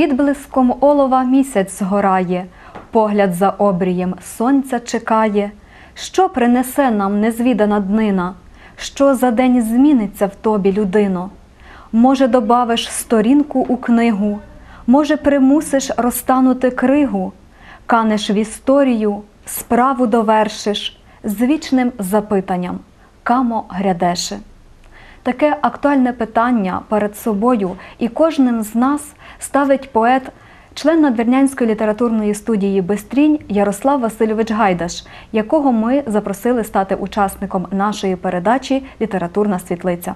Відблиском олова місяць згорає, погляд за обрієм сонця чекає. Що принесе нам незвідана днина? Що за день зміниться в тобі, людино? Може, добавиш сторінку у книгу, може, примусиш розтанути кригу, канеш в історію, справу довершиш з вічним запитанням Камо грядеше? Таке актуальне питання перед собою і кожним з нас ставить поет, член надвірнянської літературної студії Бестрінь Ярослав Васильович Гайдаш, якого ми запросили стати учасником нашої передачі Літературна світлиця.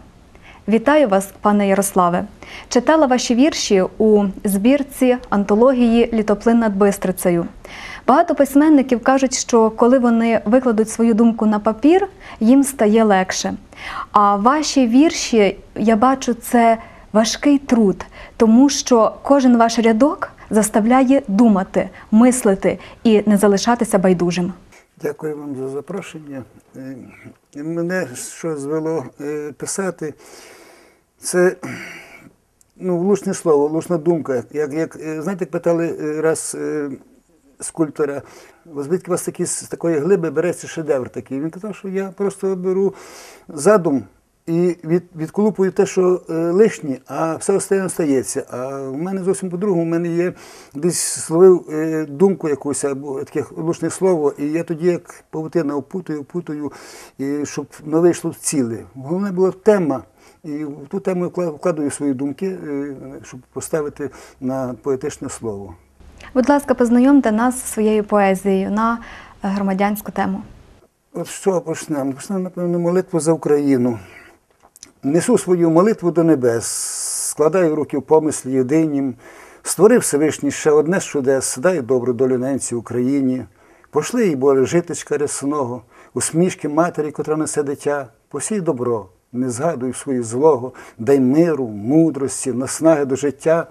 Вітаю вас, пане Ярославе. Читала ваші вірші у збірці антології Літоплин над Бистрицею. Багато письменників кажуть, що коли вони викладуть свою думку на папір, їм стає легше. А ваші вірші, я бачу, це важкий труд, тому що кожен ваш рядок заставляє думати, мислити і не залишатися байдужим. Дякую вам за запрошення. Е, Мене що звело е, писати, це ну, влучне слово, влучна думка. Як, як, е, знаєте, як питали раз скульптора, звідки у вас такі, з такої глиби береться шедевр такий. Він казав, що я просто беру задум і від, відколупую те, що е, лишнє, а все остальне стається. А в мене зовсім по-другому, у мене є десь словив е, думку якусь або таке влучне слово, і я тоді як павутина опутую, опутую, і щоб не вийшло в ціле. Головне була тема. І в ту тему я вкладаю свої думки, е, щоб поставити на поетичне слово. Будь ласка, познайомте нас зі своєю поезією на е, громадянську тему. От з чого почнемо? Почнемо, напевно, молитву за Україну. Несу свою молитву до небес, складаю руки в помислі єдинім, створив Всевишній ще одне з чудес, дай добру долю ненці Україні. Пошли їй, Боже, житочка рясного, усмішки матері, котра несе дитя, посій добро, не згадуй свої злого, дай миру, мудрості, наснаги до життя.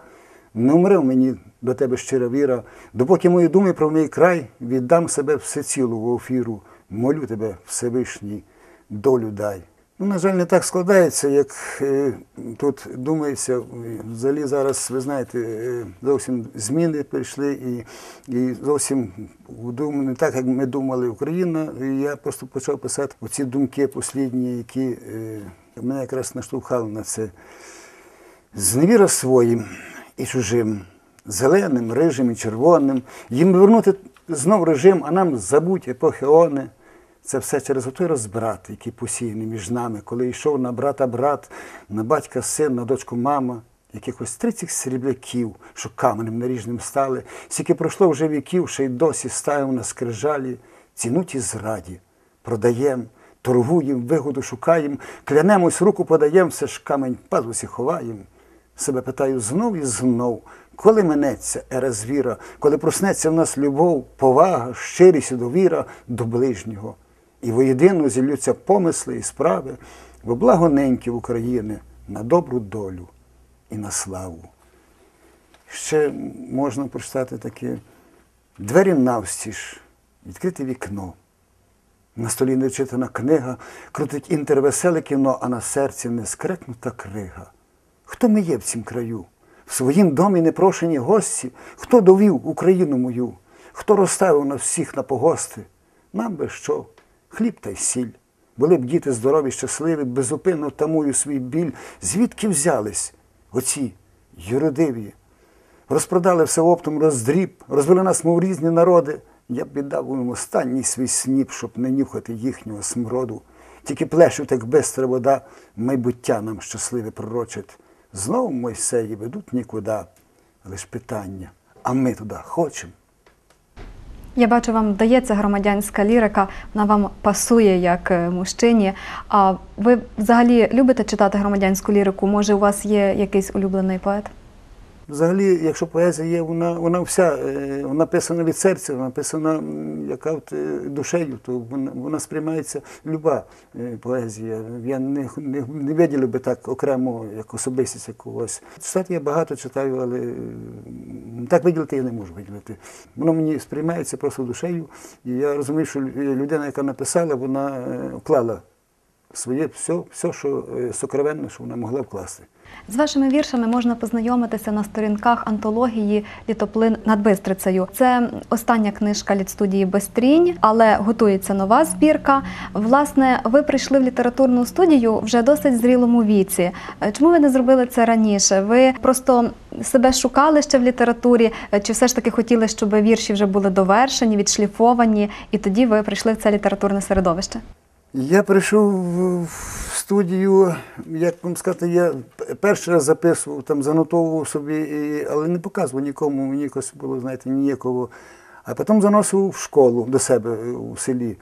Не умре в мені до тебе щира віра, допоки мої думи про мій край віддам себе всецілу в офіру. Молю тебе, Всевишній, долю дай. Ну, на жаль, не так складається, як е, тут думається. Взагалі зараз, ви знаєте, е, зовсім зміни прийшли і, і зовсім дум- не так, як ми думали Україна. І я просто почав писати оці думки послідні, які е, мене якраз наштовхали на це. Зневіра своїм і чужим, зеленим, рижим і червоним, їм вернути знов режим, а нам забудь епохи. Це все через той розбрат, який посіяний між нами, коли йшов на брата брат, на батька син, на дочку мама, якихось тридцять срібляків, що каменем наріжним стали, скільки пройшло вже віків, ще й досі ставимо на скрижалі, ціну ті зраді, продаєм, торгуєм, вигоду шукаєм, клянемось, руку подаєм, все ж камень пазусі ховаєм. Себе питаю знов і знов, коли минеться ера звіра, коли проснеться в нас любов, повага, щирість і довіра до ближнього. І воєдино зіллються помисли і справи во благо неньки України на добру долю і на славу. Ще можна прочитати таке двері навстіж, відкрите вікно. На столі нечитана книга, крутить інтервеселе кіно, а на серці нескрекнута крига. Хто ми є в цім краю? В своїм домі непрошені гості, хто довів Україну мою, хто розставив нас всіх на погости? Нам би що? Хліб та й сіль. Були б діти здорові, щасливі, безупинно тамую свій біль. Звідки взялись оці юродиві? Розпродали все оптом роздріб, розвели нас, мов різні народи. Я б віддав їм останній свій сніп, щоб не нюхати їхнього смроду. Тільки плещуть, як бистра вода, майбуття нам щасливе пророчить. Знову Мойсеї ведуть нікуди. Лише питання, а ми туди хочемо. Я бачу, вам вдається громадянська лірика, вона вам пасує як е, мужчині. А ви взагалі любите читати громадянську лірику? Може, у вас є якийсь улюблений поет? Взагалі, якщо поезія є, вона, вона вся е, вона написана від серця, вона написана яка е, душею, то вона, вона сприймається люба е, поезія. Я не, не, не виділив би так окремо як особистість якогось. Читати я багато читаю, але так виділити я не можу виділити. Воно мені сприймається просто душею. І я розумію, що людина, яка написала, вона вклала своє все, все що е, сокровенне, що вона могла вкласти. З вашими віршами можна познайомитися на сторінках антології Літоплин над Бистрицею. Це остання книжка літстудії Бестрінь, але готується нова збірка. Власне, ви прийшли в літературну студію вже досить зрілому віці. Е, Чому ви не зробили це раніше? Ви просто себе шукали ще в літературі, Е, чи все ж таки хотіли, щоб вірші вже були довершені, відшліфовані, і тоді ви прийшли в це літературне середовище? Я прийшов в в студію, як вам сказати, я перший раз записував, там занотовував собі, але не показував нікому, мені якось було, знаєте, ніякого. А потім заносив в школу до себе у селі.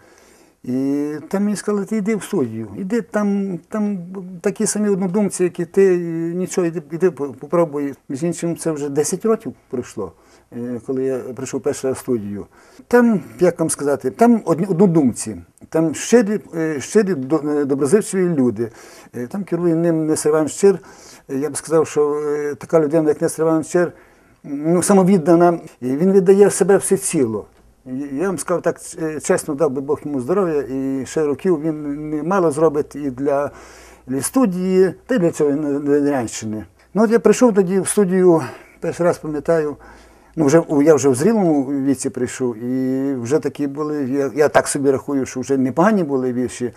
І там мені сказали, ти йди в студію, іди там, там такі самі однодумці, як і ти, нічого, іди, іди попробуй. Між іншим, це вже 10 років пройшло, коли я прийшов перший раз в студію. Там, як вам сказати, там однодумці, там щирі, е, щирі е, доброзичливі люди. Е, Там керує ним Нестор Іванович Щир. Е, Я б сказав, що е, така людина, як Нестор Іванович Щир, ну, самовіддана, він віддає себе всеціло. І Я вам скажу так, е, чесно, дав би Бог йому здоров'я, і ще років він не мало зробить і для, для студії, та й для цього Надвірянщини. Ну от я прийшов тоді в студію, перший раз пам'ятаю, ну вже я вже в зрілому віці прийшов, і вже такі були, я, я так собі рахую, що вже непогані були вірші.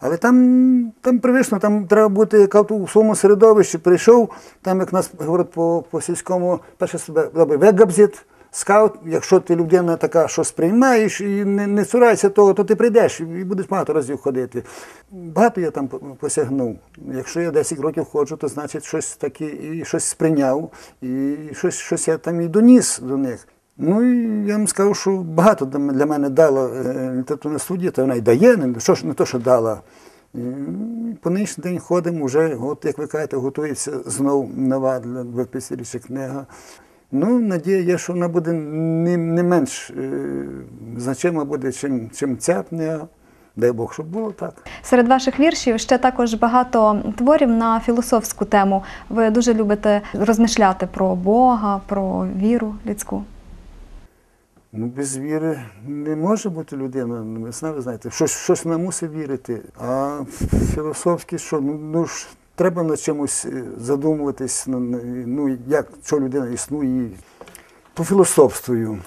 Але там, там привично, там треба бути як у своєму середовищі. Прийшов, там, як нас говорять по, по сільському, перше себе добре, вегабзит, скаут, якщо ти людина така, що сприймаєш і не, не цурайся того, то ти прийдеш і будеш багато разів ходити. Багато я там посягнув. Якщо я 10 років ходжу, то значить щось таке і щось сприйняв, і щось, щось я там і доніс до них. Ну і я вам скажу, що багато для мене дала е, літературна студія, то вона й дає, що не то, що дала. По нинішній день ходимо, вже, от, як ви кажете, готується знову нова для виписуюча книга. Ну, надія є, що вона буде не, не менш е, значима буде, чим, чим ця книга. Дай Бог, щоб було так. Серед ваших віршів ще також багато творів на філософську тему. Ви дуже любите розмишляти про Бога, про віру людську. Ну, без віри не може бути людина. Ну, Ви знаєте, щось, щось вона мусить вірити. А філософськи, що ну, ну ж треба над чимось е, задумуватись, ну, ну як що людина існує. По філософствую.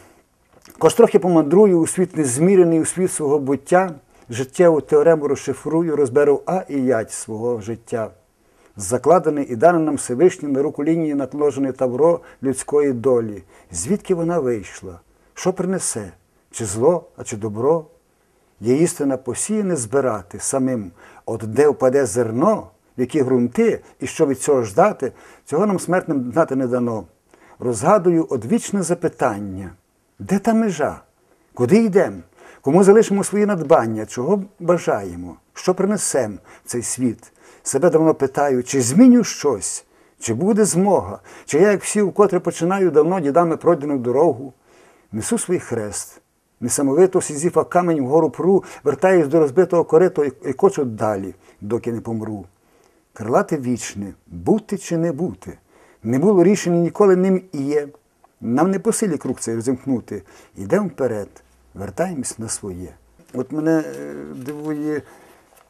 Кож трохи помандрую у світ незмірений, у світ свого буття, життєву теорему розшифрую, розберу А і ять свого життя. Закладений і дане нам Всевишнім на руку лінії надложене тавро людської долі. Звідки вона вийшла? Що принесе? Чи зло, а чи добро? Є істина посіяне збирати самим, от де впаде зерно, які ґрунти, і що від цього ждати, цього нам смертним знати не дано. Розгадую одвічне запитання: де та межа? Куди йдемо? Кому залишимо свої надбання, чого бажаємо, що принесемо в цей світ? Себе давно питаю, чи зміню щось, чи буде змога, чи я, як всі, вкотре починаю давно дідами пройдену дорогу, несу свій хрест, несамовито сізіфа камінь вгору пру, вертаюсь до розбитого кориту і кочу далі, доки не помру. Крилати вічне, бути чи не бути. Не було рішення ніколи ним і є. Нам не по силі круг цей розімкнути. Йдемо вперед, вертаємось на своє. От мене е, дивує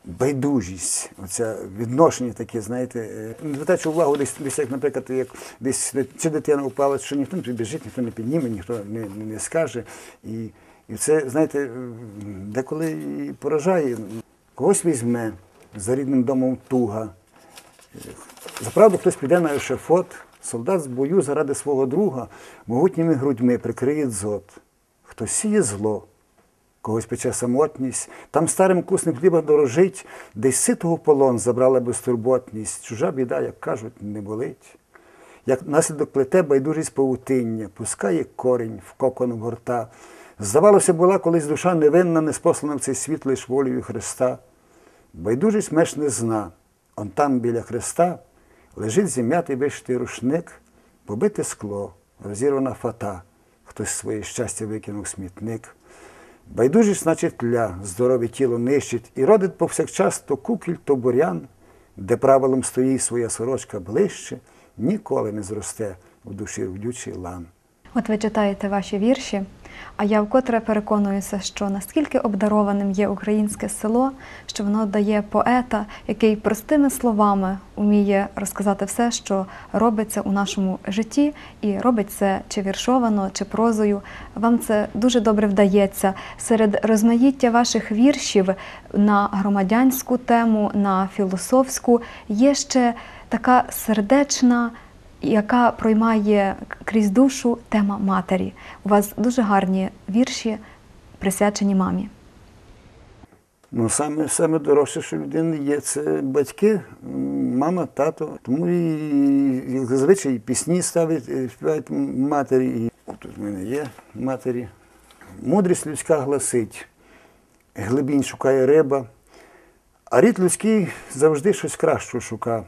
байдужість, оце відношення таке, знаєте, е, не звертаючи увагу десь, десь як, наприклад, як десь чи дитина впала, що ніхто не підбіжить, ніхто не підніме, ніхто не, не, не скаже. І, і це, знаєте, е, деколи і поражає. Когось візьме за рідним домом туга. За правду хтось піде на ешефот, солдат з бою заради свого друга могутніми грудьми прикриє дзот. Хтось сіє зло, когось пече самотність, там старим куснем хліба дорожить, десь ситого полон забрала безтурботність. Чужа біда, як кажуть, не болить. Як наслідок плете байдужість павутиння, пускає корінь в кокон горта. Здавалося, була колись душа невинна, неспослана в цей світ лиш волею Христа. Байдужість меж не зна. Он там біля Христа лежить зім'ятий вишитий рушник, побите скло, розірвана фата, хтось своє щастя викинув смітник. Байдужість, значить, тля, здорове тіло нищить і родить повсякчас то кукіль, то бурян, де правилом стоїть своя сорочка ближче, ніколи не зросте в душі родючий лан. От ви читаєте ваші вірші, А я вкотре переконуюся, що наскільки обдарованим є українське село, що воно дає поета, який простими словами уміє розказати все, що робиться у нашому житті, і робить це чи віршовано, чи прозою. Вам це дуже добре вдається. Серед розмаїття ваших віршів на громадянську тему, на філософську є ще така сердечна яка проймає крізь душу тема матері. У вас дуже гарні вірші, присвячені мамі. Ну, саме, саме дорожче, що людини є, це батьки, мама, тато. Тому і, зазвичай пісні ставить, е, співають матері. І тут в мене є матері. Мудрість людська гласить, глибінь шукає риба, а рід людський завжди щось кращого шукав.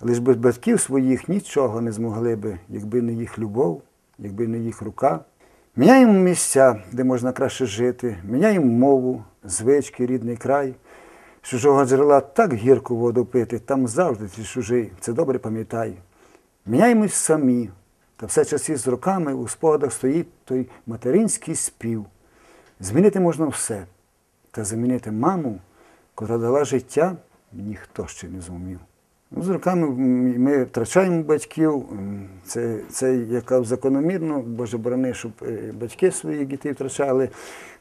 Лиш без батьків своїх нічого не змогли би, якби не їх любов, якби не їх рука. Міняємо місця, де можна краще жити, міняємо мову, звички, рідний край. З чужого джерела так гірку воду пити, там завжди ти чужий, це добре пам'ятай. Міняємось самі, та все часі з роками у спогадах стоїть той материнський спів. Змінити можна все, та замінити маму, котра дала життя, ніхто ще не зумів. Ну, з роками ми втрачаємо батьків. Це, це яка закономірно, Боже борони, щоб е, батьки своїх дітей втрачали.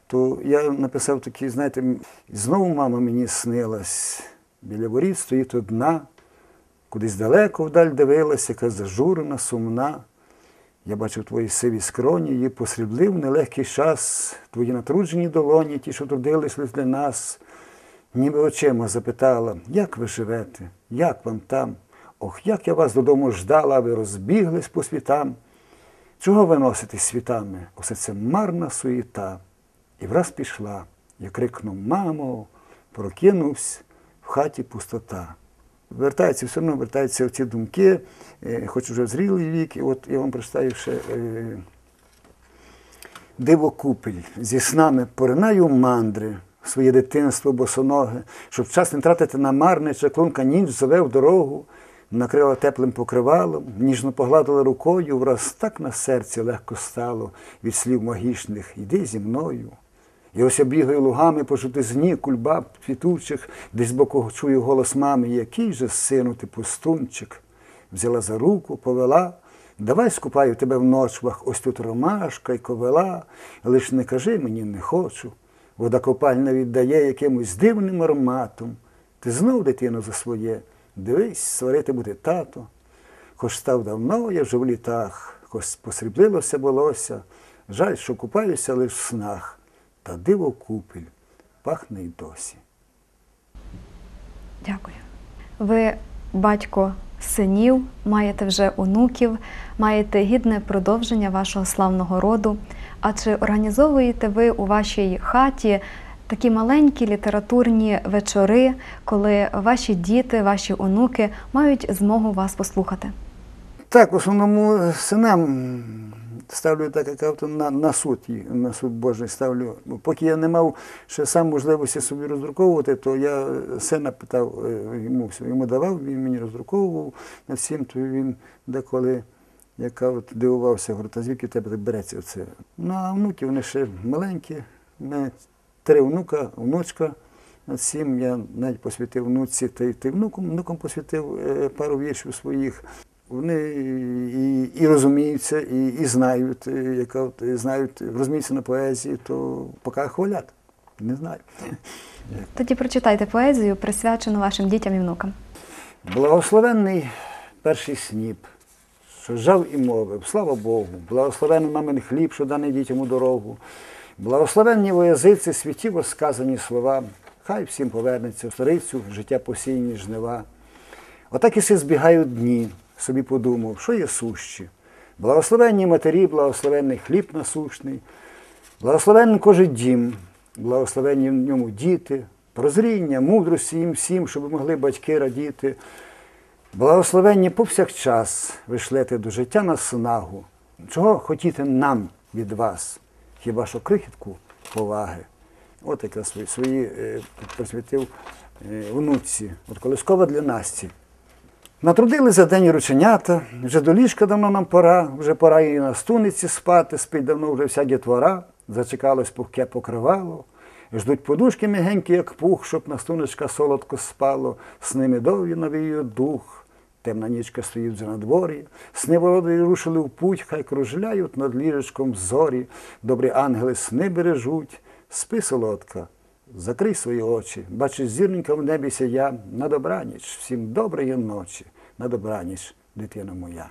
То я написав такі, знаєте, знову мама мені снилась. Біля воріт стоїть одна, кудись далеко вдаль дивилась, яка зажурена, сумна. Я бачив твої сиві скроні, її посріблив нелегкий час, твої натруджені долоні, ті, що трудились для нас ніби очима запитала, як ви живете, як вам там? Ох, як я вас додому ждала, ви розбіглись по світам. Чого ви носитесь світами? Усе це марна суєта. І враз пішла. Я крикнув Мамо, прокинувся, в хаті пустота. Вертається, все одно вертаються ці думки, е, хоч уже зрілий вік, і от я вам прочитаю ще е, диво купель зі снами поринаю мандри, своє дитинство босоноге, щоб час не тратити на марне, чаклунка ніч зове в дорогу, накрила теплим покривалом, ніжно погладила рукою, враз так на серці легко стало від слів магічних Іди зі мною. І ось я бігаю лугами по жовтизні, кульбаб квітучих, десь збоку чую голос мами, який же сину ти пустунчик. Взяла за руку, повела, давай скупаю тебе в ночвах, ось тут ромашка й ковела, лиш не кажи мені, не хочу. Вода копальна віддає якимось дивним ароматом. Ти знов, дитино, за своє, дивись, сварити буде тато. Хоч став давно я вже в літах, хоч посріблилося волосся, жаль, що купаюся лиш в снах, та диво купель пахне й досі. Дякую. Ви батько синів, маєте вже онуків, маєте гідне продовження вашого славного роду. А чи організовуєте ви у вашій хаті такі маленькі літературні вечори, коли ваші діти, ваші онуки мають змогу вас послухати? Так, в основному синам ставлю так, як на, на суд, на суд Божий ставлю. Поки я не мав ще сам можливості собі роздруковувати, то я сина питав, е, йому йому давав, він мені роздруковував над всім, то він деколи яка от дивувався, говорю, та звідки в тебе так береться оце? Ну, а внуки вони ще маленькі. У мене три внука, внучка. Всім я навіть посвятив внуці та й й внукам, внукам посвятив е, пару віршів своїх. Вони і, і розуміються, і, і знають, е, яка от, знають, розуміються на поезії, то поки хвалять. Не знаю. Тоді прочитайте поезію, присвячену вашим дітям і внукам. Благословенний перший сніп, що жав і мовив, слава Богу, благословенний мамин хліб, що даний дітям у дорогу. Благословенні во язиці світіво сказані слова, хай всім повернеться в старицю, життя посіяні жнива. Отак і си збігають дні, собі подумав, що є сущі. Благословенні матері, благословенний хліб насущний, благословенний кожен дім, благословенні в ньому діти, прозріння, мудрості їм всім, щоб могли батьки радіти. Благословенні повсякчас ви шлете до життя на снагу. Чого хотіти нам від вас? Хіба що крихітку поваги? От якраз свої, свої е, присвятив е, внуці. От колискова для Насті. Натрудили за день рученята, вже до ліжка давно нам пора, вже пора і на стуниці спати, спить давно вже вся дітвора, зачекалось пухке покривало. Ждуть подушки м'ягенькі, як пух, щоб на стуночка солодко спало, з ними довгі навіює дух. Темна нічка стоїть вже на дворі, сни рушили в путь, хай кружляють над ліжечком зорі, добрі ангели сни бережуть, спи, солодка, закрий свої очі, бачиш, зірненька в небі сія, на добраніч, всім доброї ночі, на добраніч, дитина моя.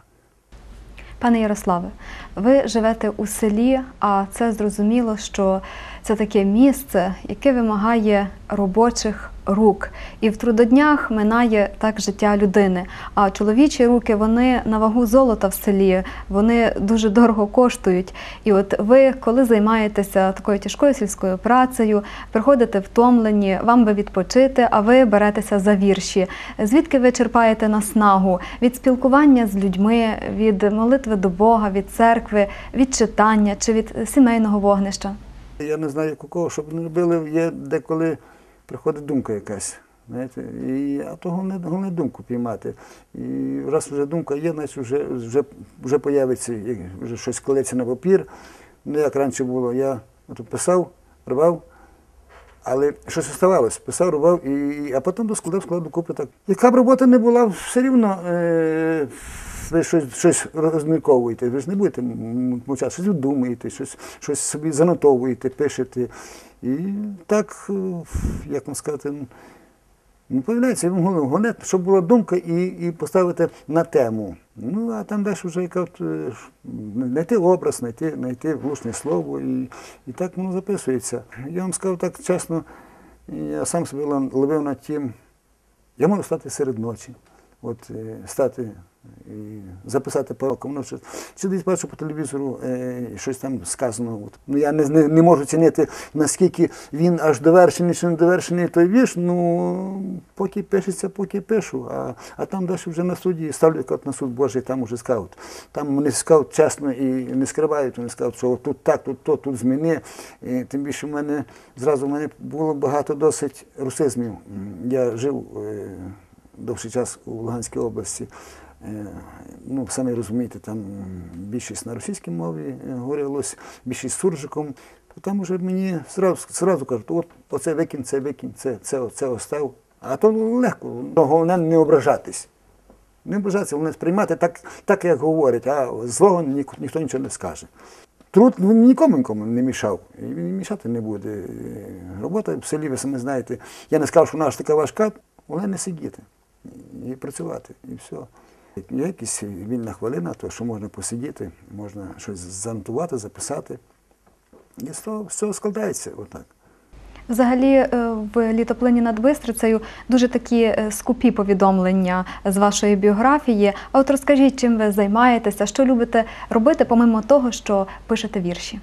Пане Ярославе, ви живете у селі, а це зрозуміло, що це таке місце, яке вимагає робочих рук. І в трудоднях минає так життя людини. А чоловічі руки вони на вагу золота в селі, вони дуже дорого коштують. І от ви, коли займаєтеся такою тяжкою сільською працею, приходите втомлені, вам би відпочити, а ви беретеся за вірші. Звідки ви черпаєте наснагу? Від спілкування з людьми, від молитви до Бога, від церкви, від читання чи від сімейного вогнища? Я не знаю, кого, щоб не робили, є деколи приходить думка якась. Знаєте, і, а то головне, головне думку піймати. І раз вже думка є, значить вже, вже, вже появиться, вже щось клеється на папір. Не як раніше було, я писав, рвав, але щось оставалось. Писав, рвав, і, а потім складав, складав докупи так. Яка б робота не була, все рівно е, ви щось, щось розмірковуєте. Ви ж не будете мовчати, щось думаєте, щось, щось собі занотовуєте, пишете. І так, е, як вам сказати, ну, ну, появляється головне, щоб була думка і, і поставити на тему. Ну, а там далі вже яка е, знайти образ, знайти, знайти влучне слово, і, і так воно записується. Я вам скажу так чесно, я сам лов- ловив над тим, я можу стати серед ночі, от, е, стати і записати пороком. Ну, чи, десь бачу по телевізору е, щось там сказано. От. Ну, я не, не, не можу цінити, наскільки він аж довершений чи не довершений той вірш. Ну, поки пишеться, поки пишу. А, а там далі вже на суді ставлю на суд Божий, там уже скаут. Там вони скаут чесно і не скривають, вони скажуть, що тут так, тут то, тут зміни. І, тим більше в мене зразу в мене було багато досить русизмів. Я жив е, довший час у Луганській області. Е, Ну, самі розумієте, там більшість на російській мові е, говорилось, більшість суржиком. То там вже мені зразу, кажуть, от оце викинь, це викинь, це, це, це остав. А то легко, головне не ображатись. Не ображатися, головне сприймати так, так як говорять, а злого ні, ніхто нічого не скаже. Труд нікому нікому не мішав. І він мішати не буде. Робота в селі, ви самі знаєте. Я не сказав, що вона ж така важка, головне не сидіти і працювати, і все. Є якась вільна хвилина, то що можна посидіти, можна щось занотувати, записати. І з того з цього складається отак. Взагалі е, в літоплині над Бистрицею дуже такі е, скупі повідомлення з вашої біографії. А от розкажіть, чим ви займаєтеся, що любите робити, помимо того, що пишете вірші?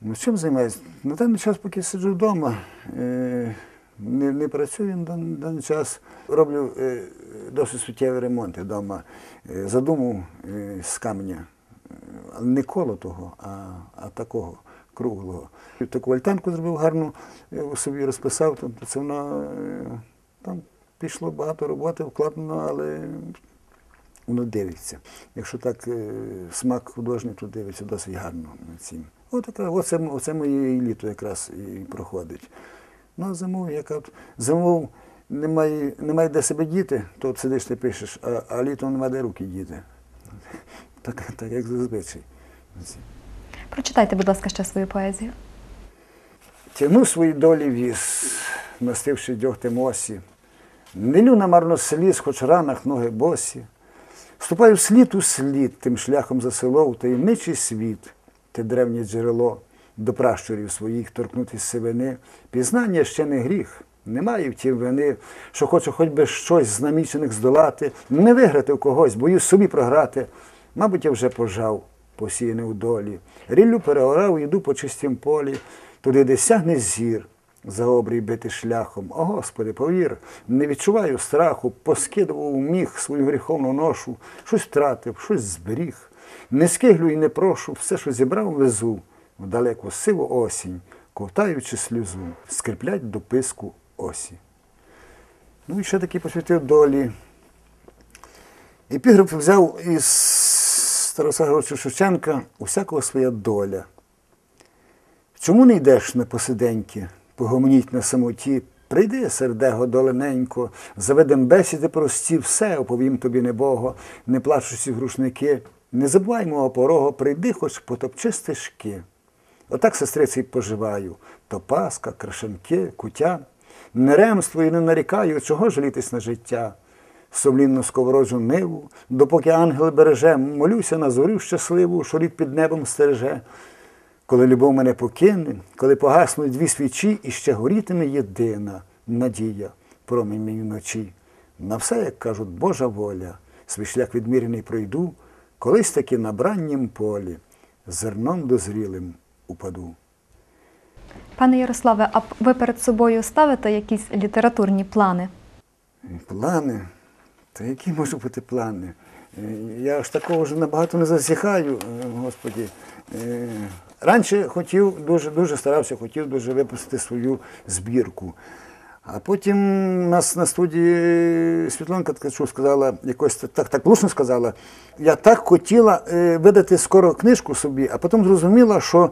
Ну, чим займаюся? На даний час, поки сиджу вдома, е, не, не працюю на даний час. Роблю е, досить суттєві ремонти вдома. Е, задумав е, з каменя, е, не коло того, а, а такого круглого. Таку альтанку зробив гарну, е, собі розписав, там, це воно там пішло багато роботи, вкладено, але воно дивиться. Якщо так смак художній, то дивиться досить гарно цим. Оце, оце моє літо якраз і проходить. Ну, зимою, яка от зимою немає, немає де себе діти, то от сидиш ти пишеш, а, а літом немає де руки діти. Так, так як зазвичай. Прочитайте, будь ласка, ще свою поезію. Тягну свої долі віз, настивши дьогтем осі. Не лю на марно сліз, хоч ранах ноги босі. Ступаю слід у слід, тим шляхом за село, в таємничий світ, те древнє джерело, до пращурів своїх торкнутись сивини. Пізнання ще не гріх, немає втім вини, що хочу хоч би щось з намічених здолати, не виграти у когось, боюсь собі програти. Мабуть, я вже пожав, посіяний у долі. Ріллю переорав, іду по чистім полі, туди, де сягне зір, за обрій бити шляхом. О, Господи, повір, не відчуваю страху, поскидував міг свою гріховну ношу, щось втратив, щось зберіг. Не скиглю і не прошу, все, що зібрав, везу в далеку сиву осінь, ковтаючи сльозу, скріплять до писку осі. Ну і ще таки посвятив долі. Епіграф взяв із Тараса Григоровича Шевченка усякого своя доля. Чому не йдеш на посиденьки, погомоніть на самоті, прийди, сердего долененько, заведем бесіди прості, все оповім тобі небого, не плачучи в рушники, не забувай мого порогу, прийди, хоч потопчи стежки. Отак, сестриці, поживаю. То паска, крашенки, кутя. Не ремствую, не нарікаю, чого жалітись на життя. Сумлінну сковорожу ниву, допоки ангел береже, молюся на зорю щасливу, що рід під небом стереже. Коли любов мене покине, коли погаснуть дві свічі, і ще горітиме єдина надія, промінь мені вночі. На все, як кажуть, Божа воля, свій шлях відмірений пройду, колись таки на браннім полі, зерном дозрілим упаду. Пане Ярославе, а ви перед собою ставите якісь літературні плани? Плани? Та які можуть бути плани? Е, Я ж такого вже набагато не засіхаю, е, Господі. Е, Раніше хотів, дуже, дуже старався, хотів дуже випустити свою збірку. А потім нас на студії Світланка Ткачук сказала, якось так, так влучно сказала, я так хотіла е, видати скоро книжку собі, а потім зрозуміла, що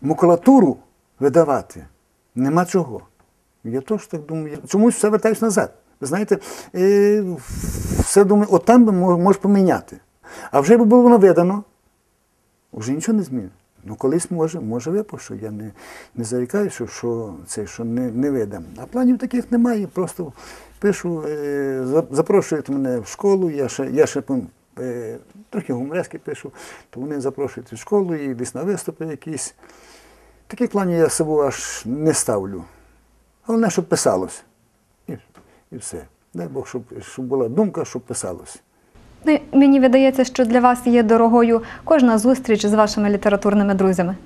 макулатуру видавати нема чого. Я теж так думаю, чомусь все вертаюсь назад. Ви знаєте, е, все думаю, от там би мо- може поміняти. А вже якби було воно видано, вже нічого не змінить. Ну, колись може, може випущу. Я не, не зарікаю, що, що це що не, не видам. А планів таких немає. Просто пишу, е, запрошують мене в школу, я ще, я ще е, трохи гуморески пишу, то вони запрошують в школу і десь на виступи якісь. Таких планів я собою аж не ставлю. Головне, щоб писалось. І, і все. Дай Бог, щоб, щоб була думка, щоб писалось. Ну, мені видається, що для вас є дорогою кожна зустріч з вашими літературними друзями.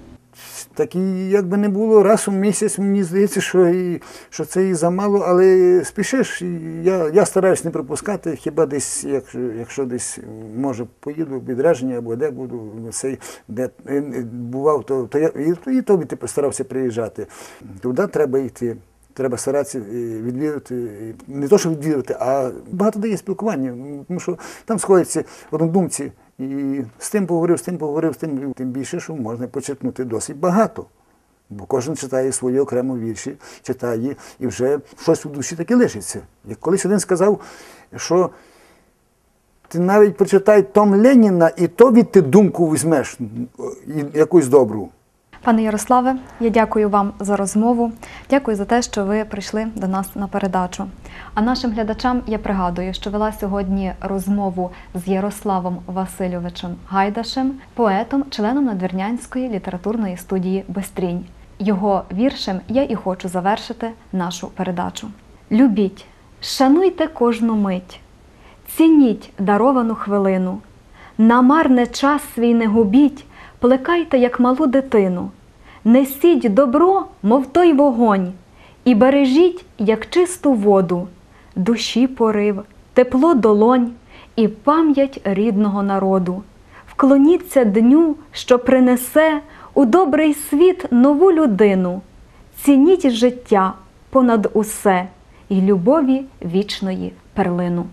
Так і як би не було, раз у місяць мені здається, що, і, що це і замало, але спішиш. Я, я стараюсь не пропускати, хіба десь, якщо, якщо десь може поїду в відрядження або де буду, цей, де е, бував, то, то я і, і тобі ти старався приїжджати. Туди треба йти. Треба старатися е, відвідувати, е, не то, що відвідувати, а багато дає спілкування, тому що там сходяться однодумці. І з тим поговорив, з тим поговорив, з тим, тим більше, що можна почерпнути досить багато. Бо кожен читає свої окремо вірші, читає і вже щось у душі таке лишиться. Як колись один сказав, що ти навіть прочитай Том Леніна, і то від ти думку візьмеш якусь добру. Пане Ярославе, я дякую вам за розмову. Дякую за те, що ви прийшли до нас на передачу. А нашим глядачам я пригадую, що вела сьогодні розмову з Ярославом Васильовичем Гайдашем, поетом, членом Надвірнянської літературної студії Бестрінь. Його віршем я і хочу завершити нашу передачу. Любіть, шануйте кожну мить, цініть даровану хвилину. На марне час свій не губіть, плекайте, як малу дитину. Несіть добро, мов той вогонь, і бережіть, як чисту воду, душі порив, тепло долонь і пам'ять рідного народу. Вклоніться дню, що принесе у добрий світ нову людину. Цініть життя понад усе і любові вічної перлину.